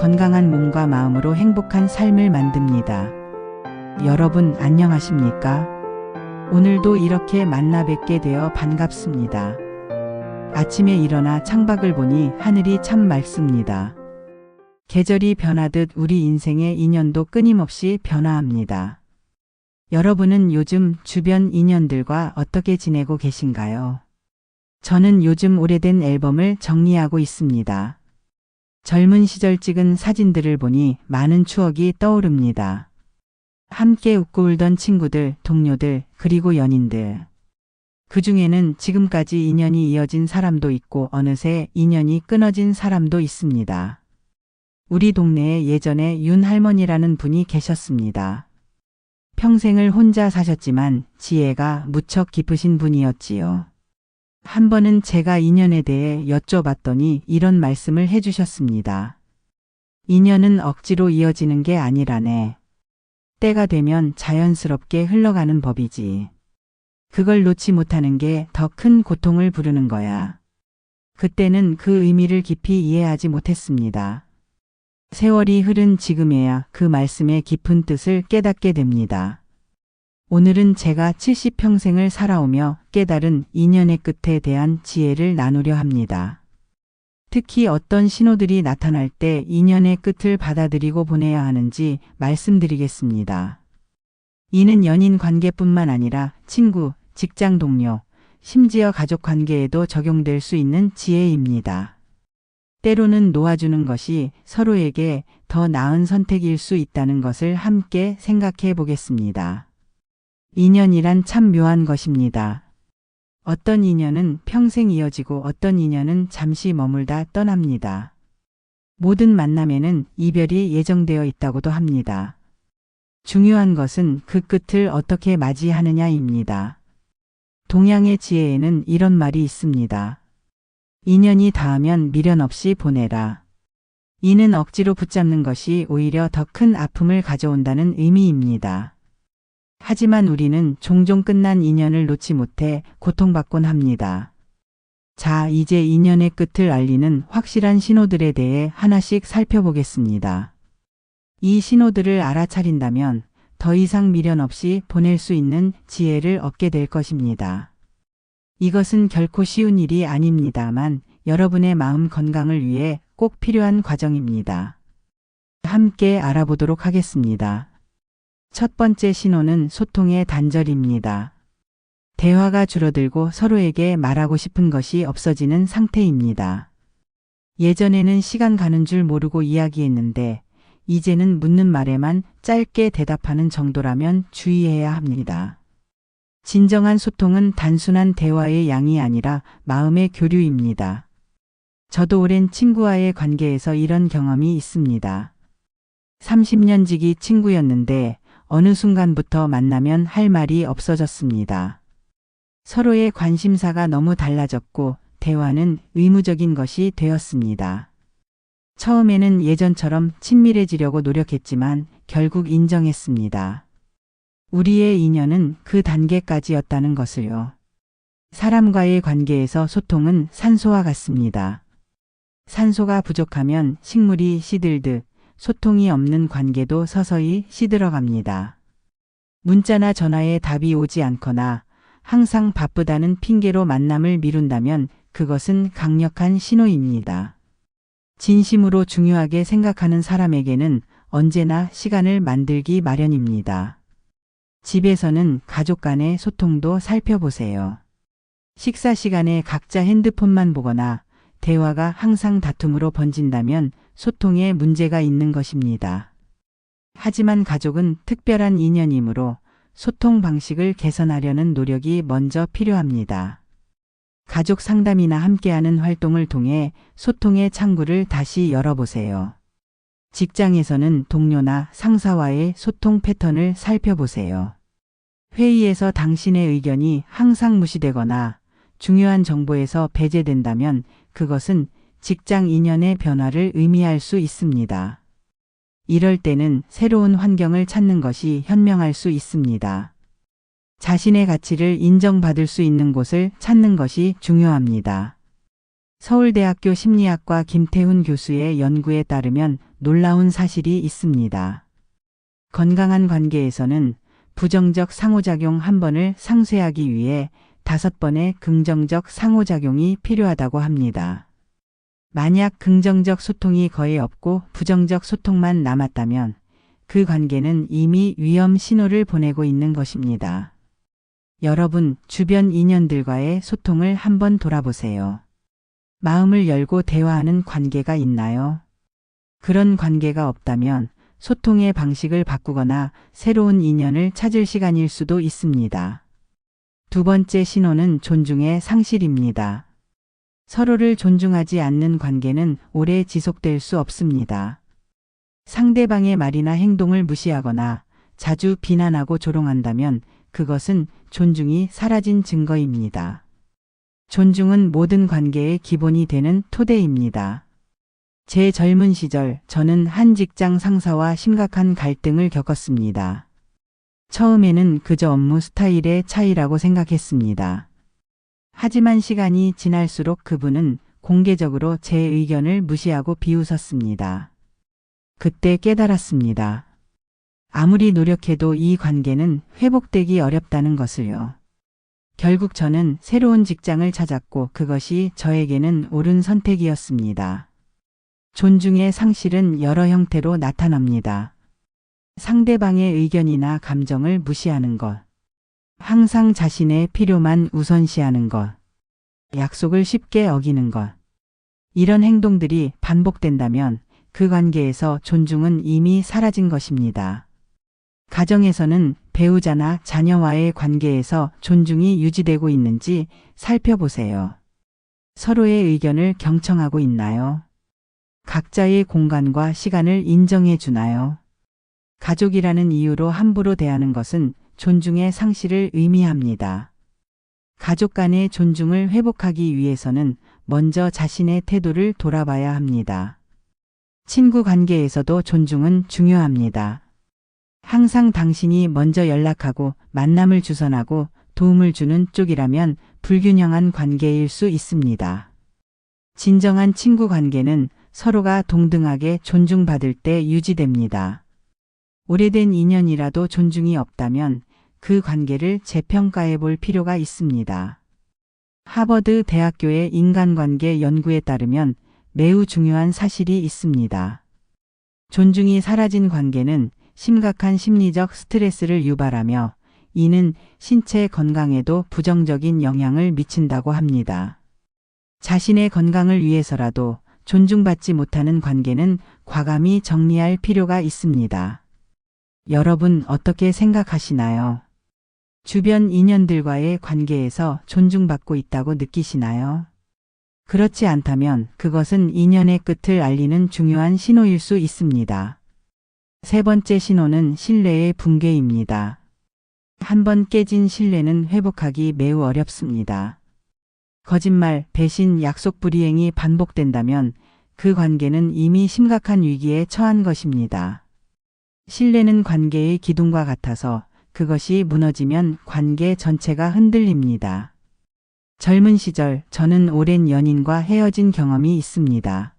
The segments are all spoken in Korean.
건강한 몸과 마음으로 행복한 삶을 만듭니다. 여러분 안녕하십니까? 오늘도 이렇게 만나 뵙게 되어 반갑습니다. 아침에 일어나 창밖을 보니 하늘이 참 맑습니다. 계절이 변하듯 우리 인생의 인연도 끊임없이 변화합니다. 여러분은 요즘 주변 인연들과 어떻게 지내고 계신가요? 저는 요즘 오래된 앨범을 정리하고 있습니다. 젊은 시절 찍은 사진들을 보니 많은 추억이 떠오릅니다. 함께 웃고 울던 친구들, 동료들, 그리고 연인들. 그 중에는 지금까지 인연이 이어진 사람도 있고 어느새 인연이 끊어진 사람도 있습니다. 우리 동네에 예전에 윤 할머니라는 분이 계셨습니다. 평생을 혼자 사셨지만 지혜가 무척 깊으신 분이었지요. 한 번은 제가 인연에 대해 여쭤봤더니 이런 말씀을 해주셨습니다. 인연은 억지로 이어지는 게 아니라네. 때가 되면 자연스럽게 흘러가는 법이지. 그걸 놓지 못하는 게 더 큰 고통을 부르는 거야. 그때는 그 의미를 깊이 이해하지 못했습니다. 세월이 흐른 지금에야 그 말씀의 깊은 뜻을 깨닫게 됩니다. 오늘은 제가 70평생을 살아오며 깨달은 인연의 끝에 대한 지혜를 나누려 합니다. 특히 어떤 신호들이 나타날 때 인연의 끝을 받아들이고 보내야 하는지 말씀드리겠습니다. 이는 연인 관계뿐만 아니라 친구, 직장 동료, 심지어 가족 관계에도 적용될 수 있는 지혜입니다. 때로는 놓아주는 것이 서로에게 더 나은 선택일 수 있다는 것을 함께 생각해 보겠습니다. 인연이란 참 묘한 것입니다. 어떤 인연은 평생 이어지고 어떤 인연은 잠시 머물다 떠납니다. 모든 만남에는 이별이 예정되어 있다고도 합니다. 중요한 것은 그 끝을 어떻게 맞이하느냐입니다. 동양의 지혜에는 이런 말이 있습니다. 인연이 닿으면 미련 없이 보내라. 이는 억지로 붙잡는 것이 오히려 더 큰 아픔을 가져온다는 의미입니다. 하지만 우리는 종종 끝난 인연을 놓지 못해 고통받곤 합니다. 자, 이제 인연의 끝을 알리는 확실한 신호들에 대해 하나씩 살펴보겠습니다. 이 신호들을 알아차린다면 더 이상 미련 없이 보낼 수 있는 지혜를 얻게 될 것입니다. 이것은 결코 쉬운 일이 아닙니다만 여러분의 마음 건강을 위해 꼭 필요한 과정입니다. 함께 알아보도록 하겠습니다. 첫 번째 신호는 소통의 단절입니다. 대화가 줄어들고 서로에게 말하고 싶은 것이 없어지는 상태입니다. 예전에는 시간 가는 줄 모르고 이야기했는데 이제는 묻는 말에만 짧게 대답하는 정도라면 주의해야 합니다. 진정한 소통은 단순한 대화의 양이 아니라 마음의 교류입니다. 저도 오랜 친구와의 관계에서 이런 경험이 있습니다. 30년 지기 친구였는데 어느 순간부터 만나면 할 말이 없어졌습니다. 서로의 관심사가 너무 달라졌고 대화는 의무적인 것이 되었습니다. 처음에는 예전처럼 친밀해지려고 노력했지만 결국 인정했습니다. 우리의 인연은 그 단계까지였다는 것을요. 사람과의 관계에서 소통은 산소와 같습니다. 산소가 부족하면 식물이 시들듯 소통이 없는 관계도 서서히 시들어갑니다. 문자나 전화에 답이 오지 않거나 항상 바쁘다는 핑계로 만남을 미룬다면 그것은 강력한 신호입니다. 진심으로 중요하게 생각하는 사람에게는 언제나 시간을 만들기 마련입니다. 집에서는 가족 간의 소통도 살펴보세요. 식사 시간에 각자 핸드폰만 보거나 대화가 항상 다툼으로 번진다면 소통에 문제가 있는 것입니다. 하지만 가족은 특별한 인연이므로 소통 방식을 개선하려는 노력이 먼저 필요합니다. 가족 상담이나 함께하는 활동을 통해 소통의 창구를 다시 열어보세요. 직장에서는 동료나 상사와의 소통 패턴을 살펴보세요. 회의에서 당신의 의견이 항상 무시되거나 중요한 정보에서 배제된다면 그것은 직장 인연의 변화를 의미할 수 있습니다. 이럴 때는 새로운 환경을 찾는 것이 현명할 수 있습니다. 자신의 가치를 인정받을 수 있는 곳을 찾는 것이 중요합니다. 서울대학교 심리학과 김태훈 교수의 연구에 따르면 놀라운 사실이 있습니다. 건강한 관계에서는 부정적 상호작용 한 번을 상쇄하기 위해 다섯 번의 긍정적 상호작용이 필요하다고 합니다. 만약 긍정적 소통이 거의 없고 부정적 소통만 남았다면 그 관계는 이미 위험 신호를 보내고 있는 것입니다. 여러분, 주변 인연들과의 소통을 한번 돌아보세요. 마음을 열고 대화하는 관계가 있나요? 그런 관계가 없다면 소통의 방식을 바꾸거나 새로운 인연을 찾을 시간일 수도 있습니다. 두 번째 신호는 존중의 상실입니다. 서로를 존중하지 않는 관계는 오래 지속될 수 없습니다. 상대방의 말이나 행동을 무시하거나 자주 비난하고 조롱한다면 그것은 존중이 사라진 증거입니다. 존중은 모든 관계의 기본이 되는 토대입니다. 제 젊은 시절 저는 한 직장 상사와 심각한 갈등을 겪었습니다. 처음에는 그저 업무 스타일의 차이라고 생각했습니다. 하지만 시간이 지날수록 그분은 공개적으로 제 의견을 무시하고 비웃었습니다. 그때 깨달았습니다. 아무리 노력해도 이 관계는 회복되기 어렵다는 것을요. 결국 저는 새로운 직장을 찾았고 그것이 저에게는 옳은 선택이었습니다. 존중의 상실은 여러 형태로 나타납니다. 상대방의 의견이나 감정을 무시하는 것. 항상 자신의 필요만 우선시하는 것. 약속을 쉽게 어기는 것. 이런 행동들이 반복된다면 그 관계에서 존중은 이미 사라진 것입니다. 가정에서는 배우자나 자녀와의 관계에서 존중이 유지되고 있는지 살펴보세요. 서로의 의견을 경청하고 있나요? 각자의 공간과 시간을 인정해 주나요? 가족이라는 이유로 함부로 대하는 것은 존중의 상실을 의미합니다. 가족 간의 존중을 회복하기 위해서는 먼저 자신의 태도를 돌아봐야 합니다. 친구 관계에서도 존중은 중요합니다. 항상 당신이 먼저 연락하고 만남을 주선하고 도움을 주는 쪽이라면 불균형한 관계일 수 있습니다. 진정한 친구 관계는 서로가 동등하게 존중받을 때 유지됩니다. 오래된 인연이라도 존중이 없다면 그 관계를 재평가해 볼 필요가 있습니다. 하버드 대학교의 인간관계 연구에 따르면 매우 중요한 사실이 있습니다. 존중이 사라진 관계는 심각한 심리적 스트레스를 유발하며 이는 신체 건강에도 부정적인 영향을 미친다고 합니다. 자신의 건강을 위해서라도 존중받지 못하는 관계는 과감히 정리할 필요가 있습니다. 여러분 어떻게 생각하시나요? 주변 인연들과의 관계에서 존중받고 있다고 느끼시나요? 그렇지 않다면 그것은 인연의 끝을 알리는 중요한 신호일 수 있습니다. 세 번째 신호는 신뢰의 붕괴입니다. 한 번 깨진 신뢰는 회복하기 매우 어렵습니다. 거짓말, 배신, 약속 불이행이 반복된다면 그 관계는 이미 심각한 위기에 처한 것입니다. 신뢰는 관계의 기둥과 같아서 그것이 무너지면 관계 전체가 흔들립니다. 젊은 시절 저는 오랜 연인과 헤어진 경험이 있습니다.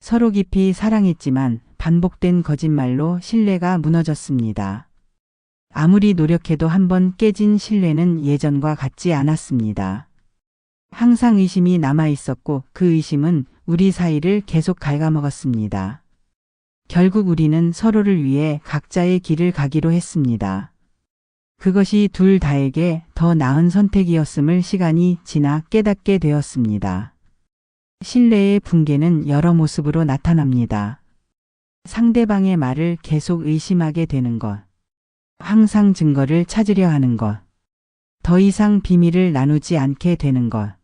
서로 깊이 사랑했지만 반복된 거짓말로 신뢰가 무너졌습니다. 아무리 노력해도 한 번 깨진 신뢰는 예전과 같지 않았습니다. 항상 의심이 남아 있었고 그 의심은 우리 사이를 계속 갉아먹었습니다. 결국 우리는 서로를 위해 각자의 길을 가기로 했습니다. 그것이 둘 다에게 더 나은 선택이었음을 시간이 지나 깨닫게 되었습니다. 신뢰의 붕괴는 여러 모습으로 나타납니다. 상대방의 말을 계속 의심하게 되는 것. 항상 증거를 찾으려 하는 것. 더 이상 비밀을 나누지 않게 되는 것.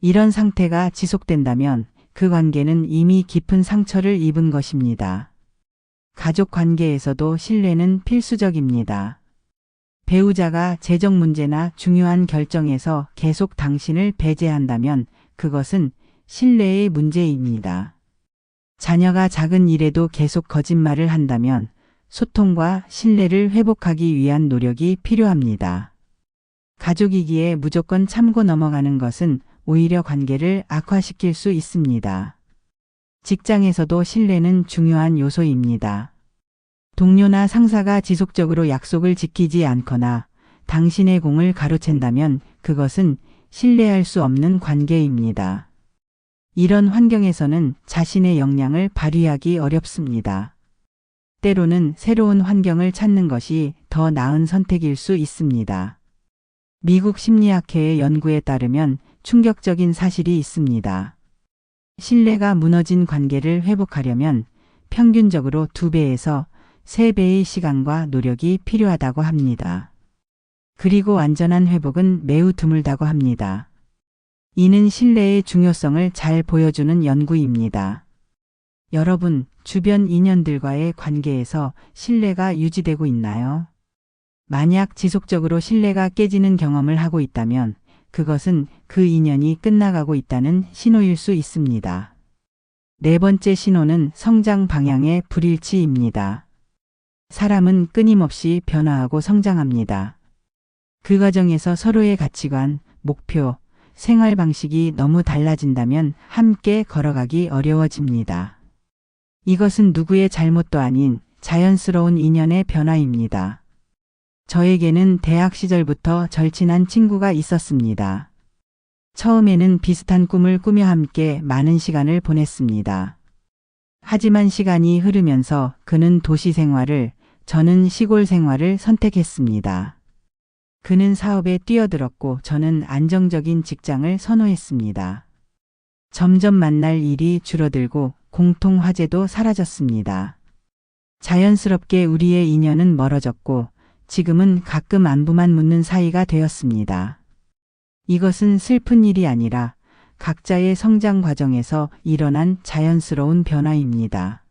이런 상태가 지속된다면 그 관계는 이미 깊은 상처를 입은 것입니다. 가족 관계에서도 신뢰는 필수적입니다. 배우자가 재정 문제나 중요한 결정에서 계속 당신을 배제한다면 그것은 신뢰의 문제입니다. 자녀가 작은 일에도 계속 거짓말을 한다면 소통과 신뢰를 회복하기 위한 노력이 필요합니다. 가족이기에 무조건 참고 넘어가는 것은 오히려 관계를 악화시킬 수 있습니다. 직장에서도 신뢰는 중요한 요소입니다. 동료나 상사가 지속적으로 약속을 지키지 않거나 당신의 공을 가로챈다면 그것은 신뢰할 수 없는 관계입니다. 이런 환경에서는 자신의 역량을 발휘하기 어렵습니다. 때로는 새로운 환경을 찾는 것이 더 나은 선택일 수 있습니다. 미국 심리학회의 연구에 따르면 충격적인 사실이 있습니다. 신뢰가 무너진 관계를 회복하려면 평균적으로 2배에서 3배의 시간과 노력이 필요하다고 합니다. 그리고 완전한 회복은 매우 드물다고 합니다. 이는 신뢰의 중요성을 잘 보여주는 연구입니다. 여러분, 주변 인연들과의 관계에서 신뢰가 유지되고 있나요? 만약 지속적으로 신뢰가 깨지는 경험을 하고 있다면 그것은 그 인연이 끝나가고 있다는 신호일 수 있습니다. 네 번째 신호는 성장 방향의 불일치입니다. 사람은 끊임없이 변화하고 성장합니다. 그 과정에서 서로의 가치관, 목표, 생활 방식이 너무 달라진다면 함께 걸어가기 어려워집니다. 이것은 누구의 잘못도 아닌 자연스러운 인연의 변화입니다. 저에게는 대학 시절부터 절친한 친구가 있었습니다. 처음에는 비슷한 꿈을 꾸며 함께 많은 시간을 보냈습니다. 하지만 시간이 흐르면서 그는 도시 생활을, 저는 시골 생활을 선택했습니다. 그는 사업에 뛰어들었고 저는 안정적인 직장을 선호했습니다. 점점 만날 일이 줄어들고 공통 화제도 사라졌습니다. 자연스럽게 우리의 인연은 멀어졌고 지금은 가끔 안부만 묻는 사이가 되었습니다. 이것은 슬픈 일이 아니라 각자의 성장 과정에서 일어난 자연스러운 변화입니다.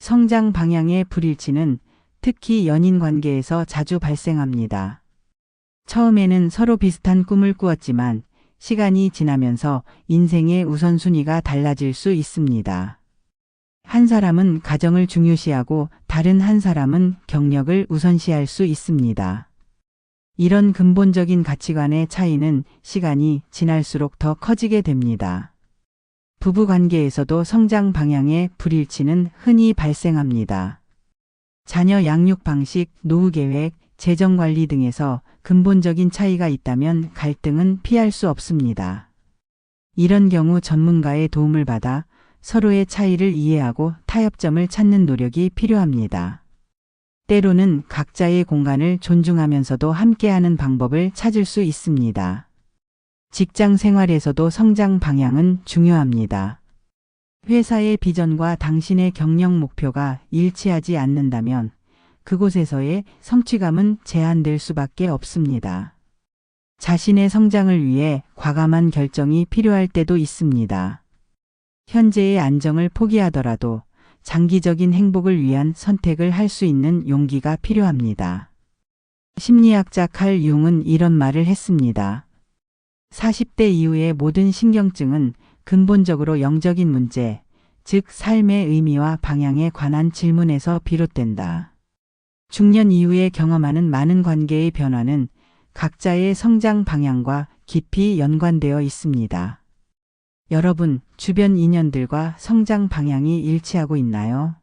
성장 방향의 불일치는 특히 연인 관계에서 자주 발생합니다. 처음에는 서로 비슷한 꿈을 꾸었지만 시간이 지나면서 인생의 우선순위가 달라질 수 있습니다. 한 사람은 가정을 중요시하고 다른 한 사람은 경력을 우선시할 수 있습니다. 이런 근본적인 가치관의 차이는 시간이 지날수록 더 커지게 됩니다. 부부 관계에서도 성장 방향의 불일치는 흔히 발생합니다. 자녀 양육 방식, 노후 계획, 재정 관리 등에서 근본적인 차이가 있다면 갈등은 피할 수 없습니다. 이런 경우 전문가의 도움을 받아 서로의 차이를 이해하고 타협점을 찾는 노력이 필요합니다. 때로는 각자의 공간을 존중하면서도 함께하는 방법을 찾을 수 있습니다. 직장 생활에서도 성장 방향은 중요합니다. 회사의 비전과 당신의 경력 목표가 일치하지 않는다면 그곳에서의 성취감은 제한될 수밖에 없습니다. 자신의 성장을 위해 과감한 결정이 필요할 때도 있습니다. 현재의 안정을 포기하더라도 장기적인 행복을 위한 선택을 할 수 있는 용기가 필요합니다. 심리학자 칼 융은 이런 말을 했습니다. 40대 이후의 모든 신경증은 근본적으로 영적인 문제, 즉 삶의 의미와 방향에 관한 질문에서 비롯된다. 중년 이후에 경험하는 많은 관계의 변화는 각자의 성장 방향과 깊이 연관되어 있습니다. 여러분, 주변 인연들과 성장 방향이 일치하고 있나요?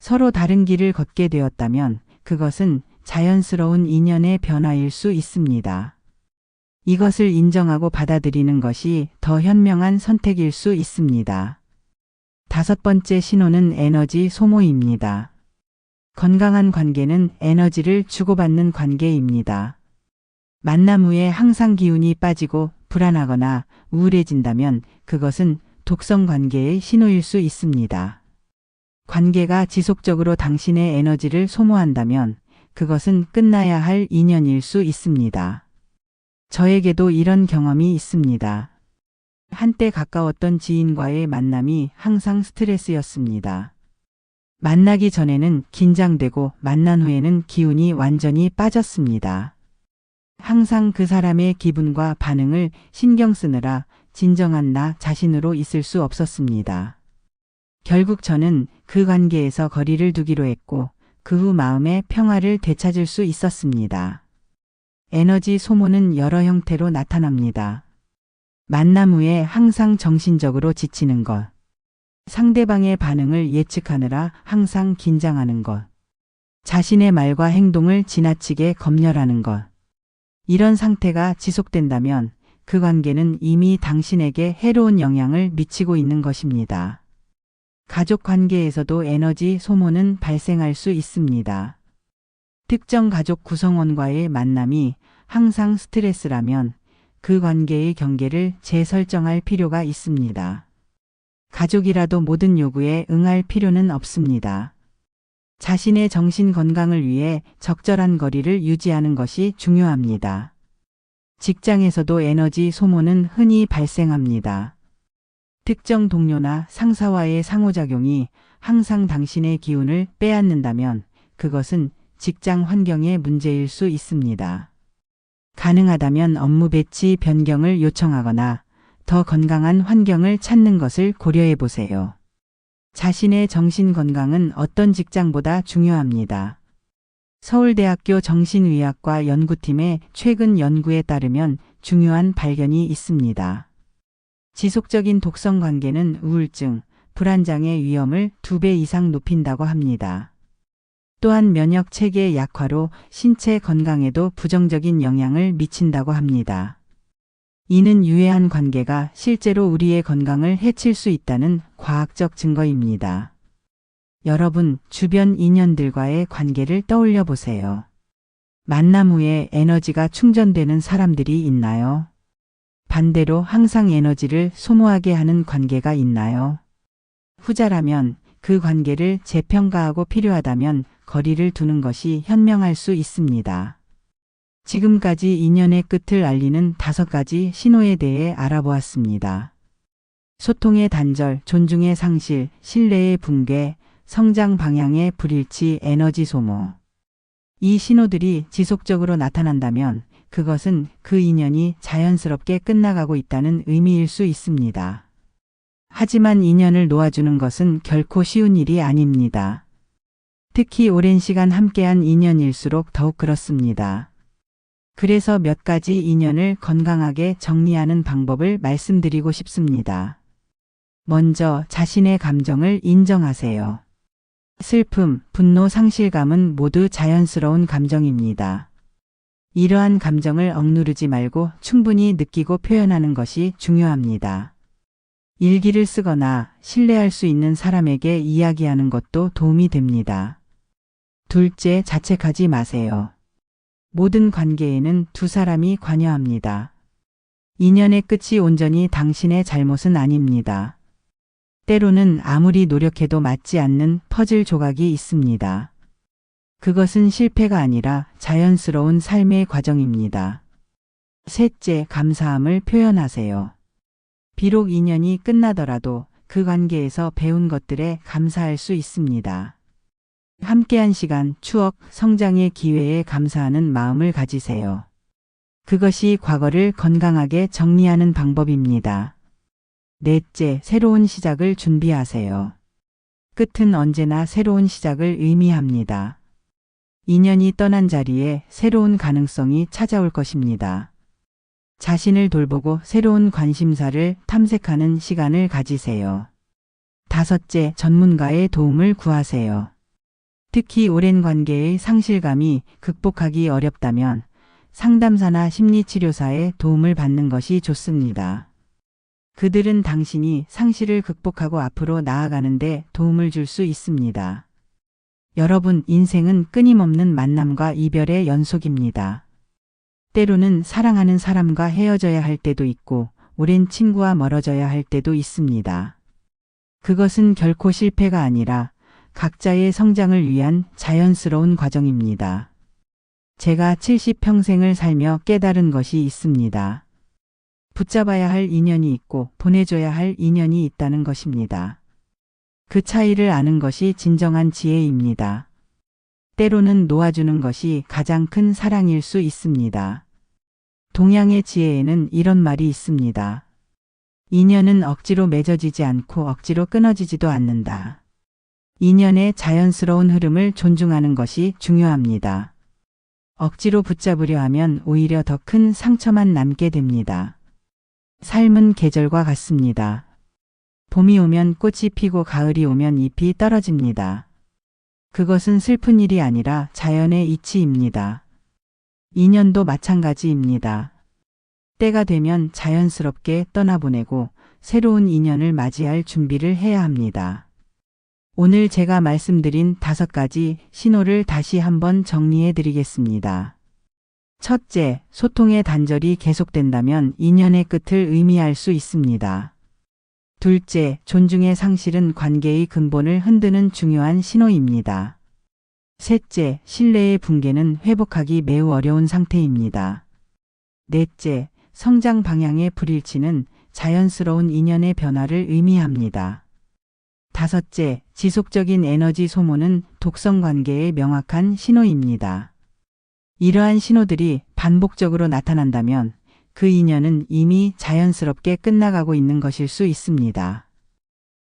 서로 다른 길을 걷게 되었다면 그것은 자연스러운 인연의 변화일 수 있습니다. 이것을 인정하고 받아들이는 것이 더 현명한 선택일 수 있습니다. 다섯 번째 신호는 에너지 소모입니다. 건강한 관계는 에너지를 주고받는 관계입니다. 만남 후에 항상 기운이 빠지고 불안하거나 우울해진다면 그것은 독성 관계의 신호일 수 있습니다. 관계가 지속적으로 당신의 에너지를 소모한다면 그것은 끝나야 할 인연일 수 있습니다. 저에게도 이런 경험이 있습니다. 한때 가까웠던 지인과의 만남이 항상 스트레스였습니다. 만나기 전에는 긴장되고 만난 후에는 기운이 완전히 빠졌습니다. 항상 그 사람의 기분과 반응을 신경 쓰느라 진정한 나 자신으로 있을 수 없었습니다. 결국 저는 그 관계에서 거리를 두기로 했고 그 후 마음의 평화를 되찾을 수 있었습니다. 에너지 소모는 여러 형태로 나타납니다. 만남 후에 항상 정신적으로 지치는 것, 상대방의 반응을 예측하느라 항상 긴장하는 것. 자신의 말과 행동을 지나치게 검열하는 것. 이런 상태가 지속된다면 그 관계는 이미 당신에게 해로운 영향을 미치고 있는 것입니다. 가족 관계에서도 에너지 소모는 발생할 수 있습니다. 특정 가족 구성원과의 만남이 항상 스트레스라면 그 관계의 경계를 재설정할 필요가 있습니다. 가족이라도 모든 요구에 응할 필요는 없습니다. 자신의 정신 건강을 위해 적절한 거리를 유지하는 것이 중요합니다. 직장에서도 에너지 소모는 흔히 발생합니다. 특정 동료나 상사와의 상호작용이 항상 당신의 기운을 빼앗는다면 그것은 직장 환경의 문제일 수 있습니다. 가능하다면 업무 배치 변경을 요청하거나 더 건강한 환경을 찾는 것을 고려해 보세요. 자신의 정신 건강은 어떤 직장보다 중요합니다. 서울대학교 정신의학과 연구팀의 최근 연구에 따르면 중요한 발견이 있습니다. 지속적인 독성 관계는 우울증, 불안장애 위험을 두 배 이상 높인다고 합니다. 또한 면역 체계 약화로 신체 건강에도 부정적인 영향을 미친다고 합니다. 이는 유해한 관계가 실제로 우리의 건강을 해칠 수 있다는 과학적 증거입니다. 여러분, 주변 인연들과의 관계를 떠올려 보세요. 만남 후에 에너지가 충전되는 사람들이 있나요? 반대로 항상 에너지를 소모하게 하는 관계가 있나요? 후자라면 그 관계를 재평가하고 필요하다면 거리를 두는 것이 현명할 수 있습니다. 지금까지 인연의 끝을 알리는 다섯 가지 신호에 대해 알아보았습니다. 소통의 단절, 존중의 상실, 신뢰의 붕괴, 성장 방향의 불일치, 에너지 소모. 이 신호들이 지속적으로 나타난다면 그것은 그 인연이 자연스럽게 끝나가고 있다는 의미일 수 있습니다. 하지만 인연을 놓아주는 것은 결코 쉬운 일이 아닙니다. 특히 오랜 시간 함께한 인연일수록 더욱 그렇습니다. 그래서 몇 가지 인연을 건강하게 정리하는 방법을 말씀드리고 싶습니다. 먼저 자신의 감정을 인정하세요. 슬픔, 분노, 상실감은 모두 자연스러운 감정입니다. 이러한 감정을 억누르지 말고 충분히 느끼고 표현하는 것이 중요합니다. 일기를 쓰거나 신뢰할 수 있는 사람에게 이야기하는 것도 도움이 됩니다. 둘째, 자책하지 마세요. 모든 관계에는 두 사람이 관여합니다. 인연의 끝이 온전히 당신의 잘못은 아닙니다. 때로는 아무리 노력해도 맞지 않는 퍼즐 조각이 있습니다. 그것은 실패가 아니라 자연스러운 삶의 과정입니다. 셋째, 감사함을 표현하세요. 비록 인연이 끝나더라도 그 관계에서 배운 것들에 감사할 수 있습니다. 함께한 시간, 추억, 성장의 기회에 감사하는 마음을 가지세요. 그것이 과거를 건강하게 정리하는 방법입니다. 넷째, 새로운 시작을 준비하세요. 끝은 언제나 새로운 시작을 의미합니다. 인연이 떠난 자리에 새로운 가능성이 찾아올 것입니다. 자신을 돌보고 새로운 관심사를 탐색하는 시간을 가지세요. 다섯째, 전문가의 도움을 구하세요. 특히 오랜 관계의 상실감이 극복하기 어렵다면 상담사나 심리치료사의 도움을 받는 것이 좋습니다. 그들은 당신이 상실을 극복하고 앞으로 나아가는데 도움을 줄 수 있습니다. 여러분, 인생은 끊임없는 만남과 이별의 연속입니다. 때로는 사랑하는 사람과 헤어져야 할 때도 있고, 오랜 친구와 멀어져야 할 때도 있습니다. 그것은 결코 실패가 아니라 각자의 성장을 위한 자연스러운 과정입니다. 제가 70평생을 살며 깨달은 것이 있습니다. 붙잡아야 할 인연이 있고 보내줘야 할 인연이 있다는 것입니다. 그 차이를 아는 것이 진정한 지혜입니다. 때로는 놓아주는 것이 가장 큰 사랑일 수 있습니다. 동양의 지혜에는 이런 말이 있습니다. 인연은 억지로 맺어지지 않고 억지로 끊어지지도 않는다. 인연의 자연스러운 흐름을 존중하는 것이 중요합니다. 억지로 붙잡으려 하면 오히려 더 큰 상처만 남게 됩니다. 삶은 계절과 같습니다. 봄이 오면 꽃이 피고 가을이 오면 잎이 떨어집니다. 그것은 슬픈 일이 아니라 자연의 이치입니다. 인연도 마찬가지입니다. 때가 되면 자연스럽게 떠나보내고 새로운 인연을 맞이할 준비를 해야 합니다. 오늘 제가 말씀드린 다섯 가지 신호를 다시 한번 정리해 드리겠습니다. 첫째, 소통의 단절이 계속된다면 인연의 끝을 의미할 수 있습니다. 둘째, 존중의 상실은 관계의 근본을 흔드는 중요한 신호입니다. 셋째, 신뢰의 붕괴는 회복하기 매우 어려운 상태입니다. 넷째, 성장 방향의 불일치는 자연스러운 인연의 변화를 의미합니다. 다섯째, 지속적인 에너지 소모는 독성 관계의 명확한 신호입니다. 이러한 신호들이 반복적으로 나타난다면 그 인연은 이미 자연스럽게 끝나가고 있는 것일 수 있습니다.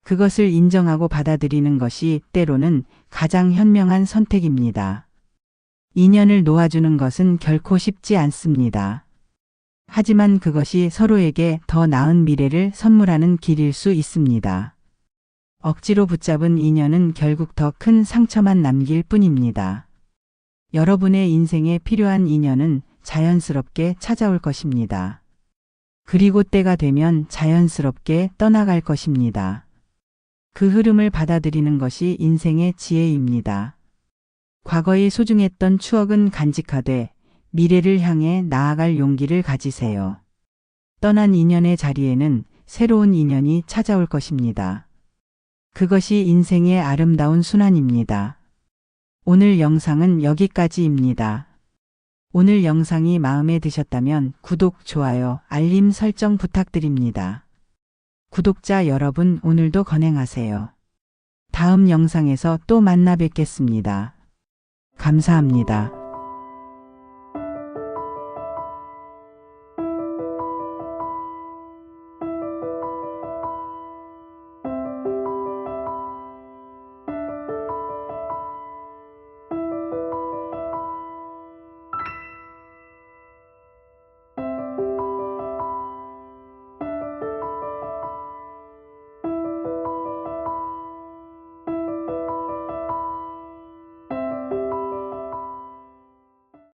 그것을 인정하고 받아들이는 것이 때로는 가장 현명한 선택입니다. 인연을 놓아주는 것은 결코 쉽지 않습니다. 하지만 그것이 서로에게 더 나은 미래를 선물하는 길일 수 있습니다. 억지로 붙잡은 인연은 결국 더 큰 상처만 남길 뿐입니다. 여러분의 인생에 필요한 인연은 자연스럽게 찾아올 것입니다. 그리고 때가 되면 자연스럽게 떠나갈 것입니다. 그 흐름을 받아들이는 것이 인생의 지혜입니다. 과거의 소중했던 추억은 간직하되 미래를 향해 나아갈 용기를 가지세요. 떠난 인연의 자리에는 새로운 인연이 찾아올 것입니다. 그것이 인생의 아름다운 순환입니다. 오늘 영상은 여기까지입니다. 오늘 영상이 마음에 드셨다면 구독, 좋아요, 알림 설정 부탁드립니다. 구독자 여러분 오늘도 건행하세요. 다음 영상에서 또 만나 뵙겠습니다. 감사합니다.